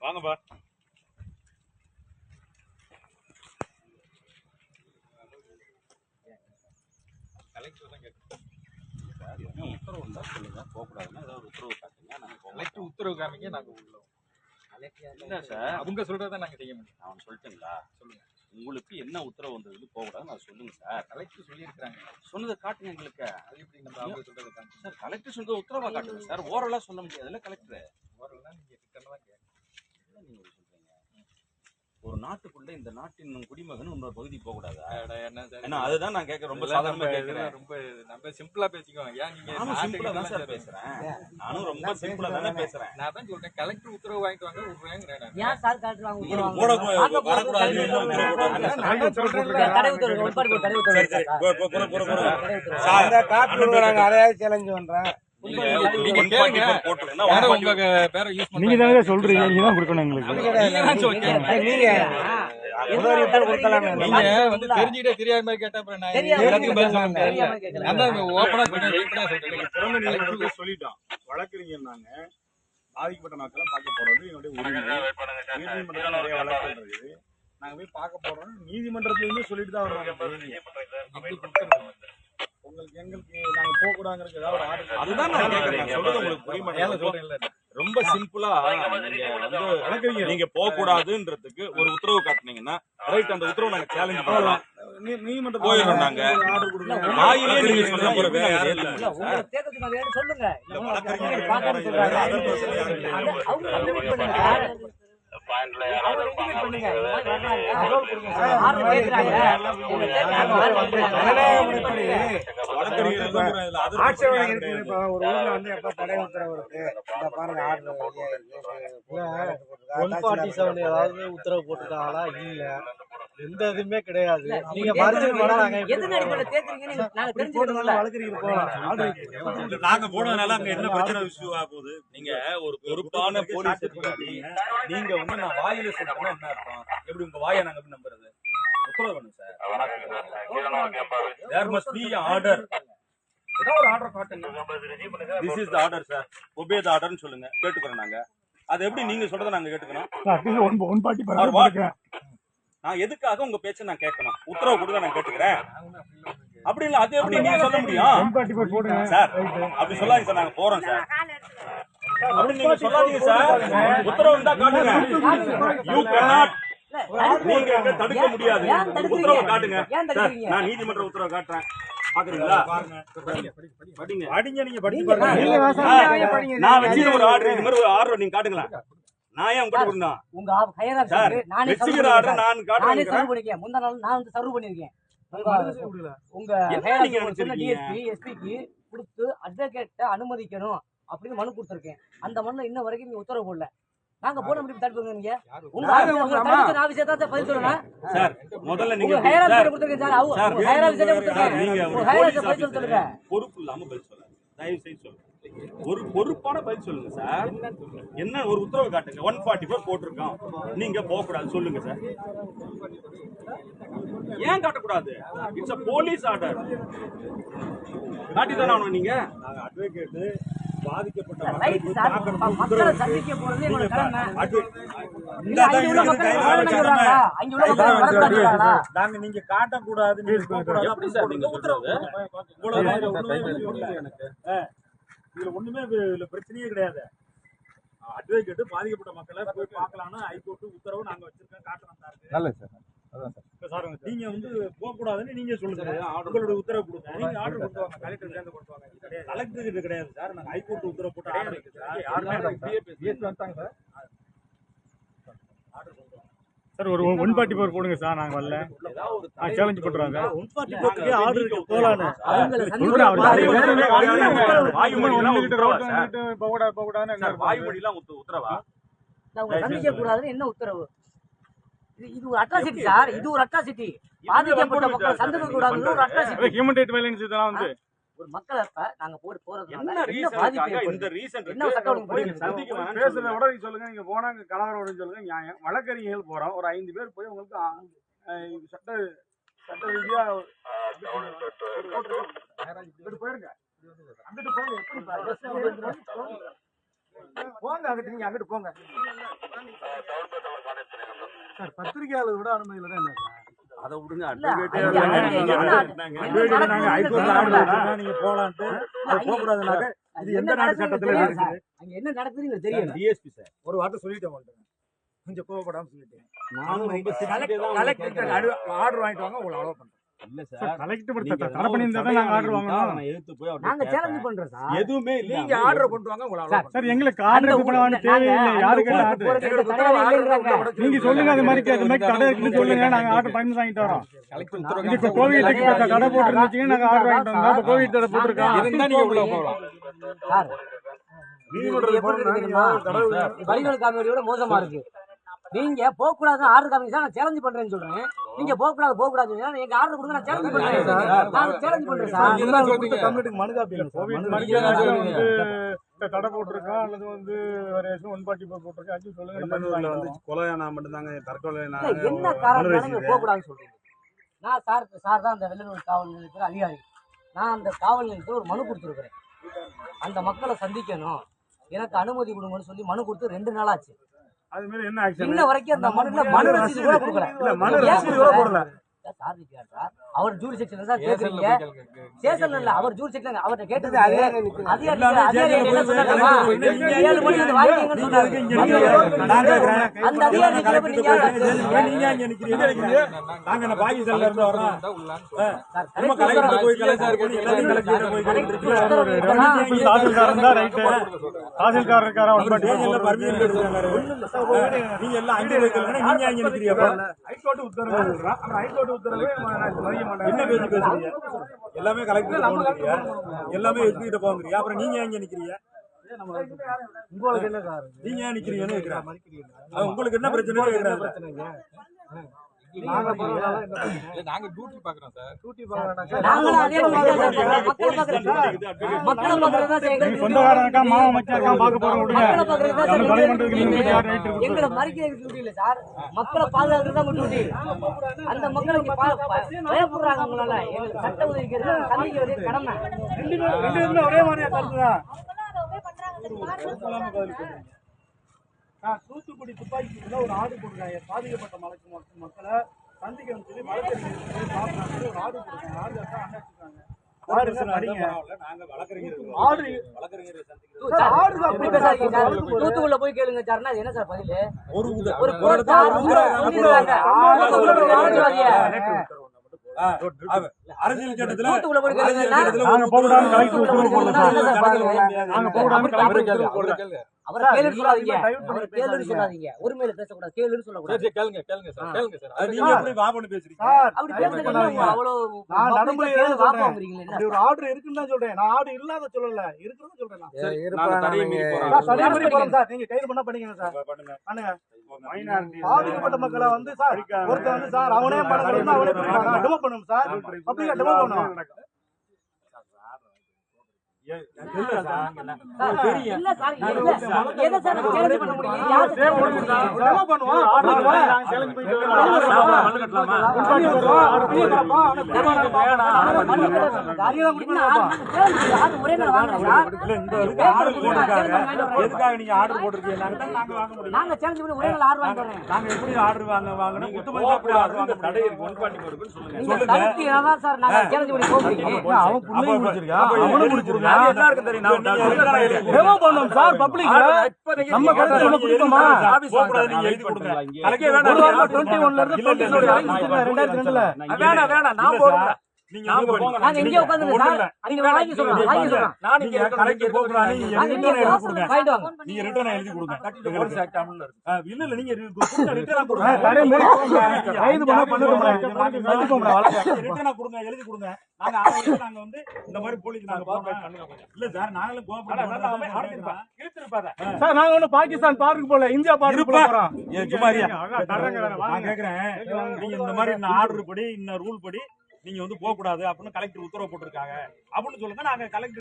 வாங்கப்பா கலெக்டர் தான் கேட்கணும் என்ன உத்தரவு இருந்தா சொல்லுங்க. போகக்கூடாதுன்னா ஏதாவது உத்தரவு காட்டுங்க. நாங்க போகலாம். கலெக்டர் உத்தரவு காமிங்க நாங்க உள்ள இல்ல சார் அவங்க சொல்றதை நாங்க செய்ய மாட்டோம் நான் சொல்லிட்டேங்களா சொல்லுங்க. உங்களுக்கு என்ன உத்தரவு வந்தது போகக்கூடாதுன்னு அதை சொல்லுங்க சார் கலெக்டர் சொல்லியிருக்கிறாங்க. சொன்னதை காட்டுங்க எங்களுக்கு. அது எப்படி நம்ம அவங்க சார் கலெக்டர் சொல்றது உத்தரவா காட்டுங்க சார் ஓரலா சொல்ல முடியாதுல்ல கலெக்டர் ஓரளவு நீங்க ரிட்டர்ன் தான் ஒரு நாட்டுக்குள்ள இந்த நாட்டின் குடிமகன் இன்னொரு பகுதி போக கூடாதா அட, என்ன சார் ஏன்னா அதுதான் நான் கேட்க ரொம்ப சாதாரணமா கேட்கிறேன். ரொம்ப நம்ம சிம்பிளா பேசிக்குவோம் ஏன் நீங்க நானும் சிம்பிளா தான் சார் பேசுறேன். நானும் ரொம்ப சிம்பிளா தானே பேசுறேன். நான் தான் சொல்றேன் கலெக்டர் உத்தரவு வாங்கிட்டு வாங்க நான். ஏன் சார் உங்களுக்கு உத்தரவு போட வாங்க? வரக்கூடாது. தடை உத்தரவு ஒரு தடை உத்தரவு சரி சரி. இருக்கா? போடு, போடு, போடு, போடு, போடு. தடை உத்தரவு. சார், அந்த காப்பி விடுறாங்க அதையாவது சேலஞ்ச் பண்றேன் நீங்க தானே சொல்றீங்க நீங்க தான் கொடுக்கணும் எங்களுக்கு. நீங்க வந்து தெரிஞ்சுக்கிட்டே தெரியாம கேட்டா அப்புறம் நான் தெரியாம எல்லாத்துக்கும் பதில் சொல்ல முடியாது. தெரியாம கேட்கல. நான் தான் ஓப்பனா சொல்றேன் open ஆ சொல்றேன். திறந்த நீதிமன்றத்துல சொல்லிட்டோம். வழக்கறிஞர் நாங்க. பாதிக்கப்பட்ட மக்களை பார்க்க போறது என்னுடைய உரிமை. நீதிமன்றத்துல நிறைய வழக்குகள் இருக்குது நாங்க போய் பார்க்க போறோம் நீதிமன்றத்திலயுமே சொல்லிட்டு தான் கொடுக்கறது? உங்களுக்கு எங்களுக்கு நாங்க போக கூடாங்கிறதுக்கு ஏதாவது ஒரு ஆர்டர் அதுதான் நான் கேட்கறேன். நான் சொல்றது உங்களுக்கு புரிய. ரொம்ப சிம்பிளா நீங்க வந்து நீங்க போக கூடாதுன்றதுக்கு ஒரு உத்தரவு காட்டுனீங்கன்னா ரைட் அந்த உத்தரவு நாங்க சேலஞ்ச் பண்ணலாம். நீ- நீதிமன்றத்துல போயிடுறோம் நாங்க. வாயிலே நீங்க சொன்னா போற வேற சொல்லுங்க. உத்தரவு இருக்கு இந்த பாருங்க ஆர்டர் ஒன் ஃபார்ட்டி செவன் ஏதாவது உத்தரவு போட்டிருக்காங்களா இல்ல எந்த இதுவுமே கிடையாது நீங்க நீங்க போனதுனால அங்க என்ன பிரச்சனை இஷ்யூ ஆக போகுது நீங்க ஒரு பொறுப்பான போலீஸ் அதிகாரி நீங்க வந்து நான் வாயில சொல்றேன்னா என்ன அர்த்தம்? எப்படி உங்க வாயை நாங்க எப்படி நம்புறது? உத்தரவு வேணும் sir. There must be order ஏதோ ஒரு ஆர்டர் காட்டுங்க. This is the order sir obey the ஆர்டர்னு சொல்லுங்க. கேட்டுக்கிறோம் நாங்க. அது எப்படி நீங்க சொல்றதை நாங்க கேட்டுக்கணும் நான் எதுக்காக உங்க பேச்சை நான் கேட்கணும்? உத்தரவு கொடுங்க நான் கேட்டுக்கிறேன். அப்படி இல்ல அது எப்படி நீங்க சொல்ல முடியும்? சார் அப்படி சொல்லாதீங்க சார் நாங்க போறோம் சார் அப்படி நீங்க சொல்லாதீங்க சார் உத்தரவு இருந்தா காட்டுங்க யூ cannot நீங்க எங்க தடுக்க முடியாது? உத்தரவு காட்டுங்க? நான் நீதிமன்ற உத்தரவு காட்டுறேன் பாக்குறீங்களா படிங்க படிங்க நீங்க படிச்சு நீங்க பாருங்க நீங்க வாசம் படிங்க நான் வச்சுக்கிற ஒரு ஆர்டர் இது மாதிரி ஒரு ஆர்டர் நீங்க காட்டுங்களேன் நான் ஏன் உங்க ஆப் ஹையர் நானே சர்வ் வச்சுக்கிற ஆர்டர். நான் காட்டுறேன் சர்வ் பண்ணிருக்கேன் முந்தா நாள் நான் வந்து சர்வ் பண்ணிருக்கேன் உங்க உங்க ஹையர் நினைச்சிருக்கீங்க? டிஎஸ்பி எஸ்பிக்கு கொடுத்து அட்வொகேட்ட அனுமதிக்கணும் அப்படின்னு மனு கொடுத்துருக்கேன். அந்த மனுல இன்ன வரைக்கும் நீங்க உத்தரவு போடல. நாங்க போன முடிவு தடுப்புங்க நீங்க? உங்க யாரு? ஆபீஸ்- உங்க கொடுக்கலாமா? தடுப்பு ஆபீஸே தான் சார் பதில் சொல்லணும் சார் முதல்ல நீங்க ஹையர் கொடுத்துருக்கேன் சார். அவங்க ஹையர் கொடுத்துருக்கேன். ஹையர் பதில் சொல்லுங்க. ஆபீசர் பொறுப்பு இல்லாம பதில் சொல்லுங்க. தயவு செய்து சொல்லுங்க. ஒரு பொறுப்பான பதில் சொல்லுங்க சார். என்ன ஒரு உத்தரவு காட்டுங்க. ஒன் ஃபார்ட்டி ஃபோர் போட்டிருக்கோம். நீங்க போக கூடாது சொல்லுங்க சார். ஏன் காட்டக்கூடாது? இட்ஸ் அ போலீஸ் ஆர்டர் காட்டி தானே ஆகணும் நீங்க. நாங்க அட்வொகேட் பாதிக்கப்பட்ட மக்களுக்கு சார் பார்க்கணும் மக்களை சந்திக்க போறது எங்களோட கடமை? நாங்க நீங்க காட்டக்கூடாது இதுல ஒண்ணுமே இதுல பிரச்சனையே கிடையாது. அட்வொகேட் பாதிக்கப்பட்ட மக்களை போய் பார்க்கலாம்னு ஹைகோர்ட் உத்தரவு நாங்க வச்சிருக்கோம் காட்டுறோம் சார் சார். சார் நீங்க வந்து போக கூடாதுன்னு நீங்க சொல்லுங்க. உங்களோட உத்தரவு கொடுங்க நீங்க ஆர்டர் கொண்டு வாங்க. கலெக்டர் சேர்ந்து கொண்டு வாங்க. கலெக்டர் கிட்ட கிடையாது சார். நாங்க ஹைகோர்ட் உத்தரவு போட்டு ஆர்டர் இருக்கு சார்? சார். ஒரு ஒன் பார்ட்டி ஃபோர் போடுங்க சார். நாங்க வரல. சேலஞ்ச் பண்றோம் சார் ஒன் ஃபார்ட்டி ஃபோர்க்கு ஆர்டர் இருக்கு போலான்னு. அவங்களை சொல்றேன் அவர் சந்திக்க வாய் வாயுமொழிலாம் உங்ககிட்ட உத்தரவா? போக கூடாதுன்னு என்ன உத்தரவா அவங்க சந்திக்க கூடாதுன்னு என்ன உத்தரவு இது இது ஒரு அட்ராசிட்டி சார். இது ஒரு அட்ராசிட்டி பாதிக்கப்பட்ட மக்கள் சந்திக்க கூடாதுன்னு ஒரு அட்ராசிட்டி ஹியூமன் ரைட் வயலன்ஸ் இதெல்லாம் வந்து ஒரு மக்கள் இப்ப நாங்க போற போறதுனால என்ன ரீசன் இந்த? ரீசன் என்ன சட்டம் பேசுறத சொல்லுங்க. விட நீங்க சொல்லுங்க. நீங்க போனாங்க கலவரம் சொல்லுங்க. நியாயம். வழக்கறிஞர்கள் போறோம். ஒரு ஐந்து பேர் போய் உங்களுக்கு சட்ட சட்ட ரீதியா போயிருங்க. அங்கிட்டு போங்க. எப்படி போங்க அங்கிட்டு நீங்க அங்கிட்டு போங்க. சார் பத்திரிகையாளர் விட அனுமதி இல்லைன்னா என்ன சார்? அதை விடுங்க நாங்க ஹைகோர்ட்ல. ஆர்டர் போலான்ட்டு அது போக கூடாதுனாக்க இது எந்த நாடு சட்டத்துல. அங்க என்ன நடக்குதுன்னு தெரியல. DSP sir. ஒரு வார்த்தை சொல்லிட்டேன் உங்கள்ட்ட. கொஞ்சம் கோவப்படாம சொல்லிட்டேன். நானும் ரொம்ப கலெக்டர். ஆர்டர் வாங்கிட்டு வாங்க உங்களை அலோவ் பண்றேன். இல்ல சார். தடை தான் நாங்க ஆர்டர் வாங்கணும். நான் எடுத்து போய் நாங்க. சேலஞ்ச் பண்றோம் சார். எதுவுமே இல்ல. நீங்க ஆர்டர் கொண்டு வாங்க சார், எங்களுக்கு ஆர்டர் இது பண்ண வேண்டிய தேவையில்லை யாருக்கு ஆர்டர் நீங்க சொல்லுங்க அது மாதிரி அது மாதிரி கடை இருக்குன்னு சொல்லுங்க நாங்க ஆர்டர் பண்ணி வாங்கிட்டு வரோம். இப்ப உத்தரவு இப்ப கடை போட்டு இருந்துச்சுங்க நாங்க ஆர்டர் வாங்கிட்டு வந்தோம். இப்ப கோவில் தடை போட்டிருக்கோம் இருந்தா நீங்க உள்ள போகலாம். சார்? கடவுள் காமெடியோட மோசமா இருக்கு. நீங்க போக கூடாது ஆர்டர் காமிங்க சார் நான் சேலஞ்ச் பண்றேன்னு சொல்றேன். நீங்க போக கூடாது போக கூடாது எங்க ஆர்டர் கொடுங்க நான் சேலஞ்ச் பண்றேன். நான் சேலஞ்ச் பண்றேன் சார். நீங்க தான் சொல்றீங்க. கம்யூனிட்டிக்கு மனு காப்பி நீங்க. வந்து தடை போட்டிருக்கோம் அல்லது வந்து வேற ஏதாச்சும் ஒன் பார்ட்டி போர் போட்டிருக்கோம் அது சொல்லுங்க வந்து. கொலையானா மட்டும்தாங்க தற்கொலை என்ன காரணம்? நீங்க போக கூடாதுன்னு சொல்றீங்க. நான் சார் சார் தான் அந்த வெள்ளலூர் காவல் நிலையத்தில் அதிகாரி. நான் அந்த காவல் நிலையத்தில் ஒரு மனு கொடுத்துருக்குறேன். அந்த மக்களை சந்திக்கணும். எனக்கு அனுமதி கொடுங்கன்னு சொல்லி மனு கொடுத்து ரெண்டு நாள் ஆச்சு. அது மாதிரி என்ன ஆக்ஷன் இன்ன வரைக்கும் அந்த மனுல மனு ரசீது கூட கொடுக்கல இல்ல மனு ரசீது கூட? போடல. சார் சார் அவர் ஜூரி செக்ஷன் ஏசல்ல கேக்குறீங்க. ஸ்டேஷன்ல இல்ல அவர் ஜூரி செக்ஷன் அவர்ட்ட கேட்டது எல்லாமே அதிகாரி அதிகாரி என்ன நீங்க ஏழு மணிக்கு வந்து வாங்கிக்கங்கன்னு சொன்னாரு. நான் கேக்குறேன். அந்த அதிகாரி நிக்கிறப்ப நீங்க நீங்க அங்க நிக்கிறீங்க நாங்க என்ன பாகிஸ்தான்ல இருந்து வரோம். சார், நம்ம கலெக்டர் போய் கலெக்டர் போய் எல்லாத்தையும் கலெக்டர் போய் கலெக்டர் தாசில்தார் இருந்தா ரைட்டு தாசில்தார் இருக்காரா பார்ட்டி நீங்க எல்லாம் பர்மிஷன் எடுத்துருக்காங்க நீங்க எல்லாம் அங்கே வைக்கலன்னா நீங்க அங்க நிக்கிறீங்க ஹைகோர்ட் உத்தரவு சொல்றேன். அந்த ஹைகோர்ட் உத்தரவு என்ன பேச்சு பேசுறீங்க? எல்லாமே கலெக்டர் போகிறீங்க எல்லாமே எஸ்பிகிட்ட போகிறீங்க அப்புறம் நீங்க எங்க நிக்கிறீங்க? உங்களுக்கு என்ன நீங்க ஏன் நிக்கிறீங்கன்னு உங்களுக்கு என்ன பிரச்சனை நாங்க டியூட்டி பாக்குறோம் சார். டியூட்டி பார்க்கறேன் நாங்களும் அதே மாதிரி தான் சார். மக்களை பார்க்கறேன் மக்களை பார்க்கறது தான் சார். நீங்க எங்களுக்கு சொந்தக்காரன் மாமா மச்சான் இருக்கா பாக்க போறோம் விடுங்க. எங்களை மறிக்கிறது டியூட்டி இல்ல சார். மக்களை பாதுகாக்கிறது தான் டியூட்டி அந்த மக்களை பயப்படுறாங்க உங்களால. எங்களுக்கு சட்ட கடமை. ரெண்டு பேரும் ரெண்டு பேருமே ஒரே மாதிரியா கருத்துதான். நான் தூத்துக்குடி துப்பாக்கி சூட்டுல ஒரு ஆர்டர் போட்டிருக்காங்க பாதிக்கப்பட்ட மலக்கு மக்கள் மக்களை சந்திக்கணும்னு சொல்லி சொல்லி ஒரு ஆர்டர் போட்டிருக்காங்க ஆர்டர் தான் தூத்துக்குள்ள போய் கேளுங்க சார்னா அது என்ன சார் பதில் ஒரு அரசியல் சட்டத்துல நாங்க. நாங்க அவரை கேளுன்னு சொல்லாதீங்க. பண்ணி உரிமையில பேசக்கூடாது கேளுன்னு சரி, சொல்லக்கூடாது. சரி, கேளுங்க கேளுங்க சார் கேளுங்க சார். அது நீங்க எப்படி வாபன்னு பேசுறீங்க? சார் அப்படி. அவ்வளவு நான் நடைமுறையில கேளு அப்படி ஒரு ஆர்டர் இருக்குன்னு தான் சொல்றேன். நான் ஆர்டர் இல்லாத சொல்லல. இருக்குன்னு சொல்றேன் நான். தடையை மீறி சார் நீங்க கைது பண்ணா பண்ணிக்கங்க சார். பண்ணுங்க. பண்ணுங்க. பாதிக்கப்பட்ட மக்களை வந்து சார் ஒருத்தர் வந்து சார் அவனே பண்ணணும் அவனே பண்ணுவாங்க டெமோ பண்ணும் சார். பப்ளிக்கா டெமோ பண்ணும் அவன் புள்ளைய முடிச்சிருக்கான் அவனும் முடிச்சிருக்கான் டெமோ பண்ணோம் சார் பப்ளிக்ல நம்ம கருத்து கலக்கே வேண்டாம் ஒரு வாரம் டுவெண்ட்டி ஒன்ல இருந்து ரெண்டாயிரத்தி ரெண்டுல. வேணாம் வேணாம். நான் போறேன் பாகிஸ்தான் பார்க்கு போல இந்தியா பார்க்கு. போறோம். சும்மா. கேக்குறேன். நீங்க இந்த மாதிரி இந்த ஆர்டர் படி இந்த ரூல் படி நீங்க வந்து போக கூடாது அப்படின்னு கலெக்டர் உத்தரவு போட்டிருக்காங்க அப்படின்னு சொல்லுங்க. நாங்க கலெக்டர்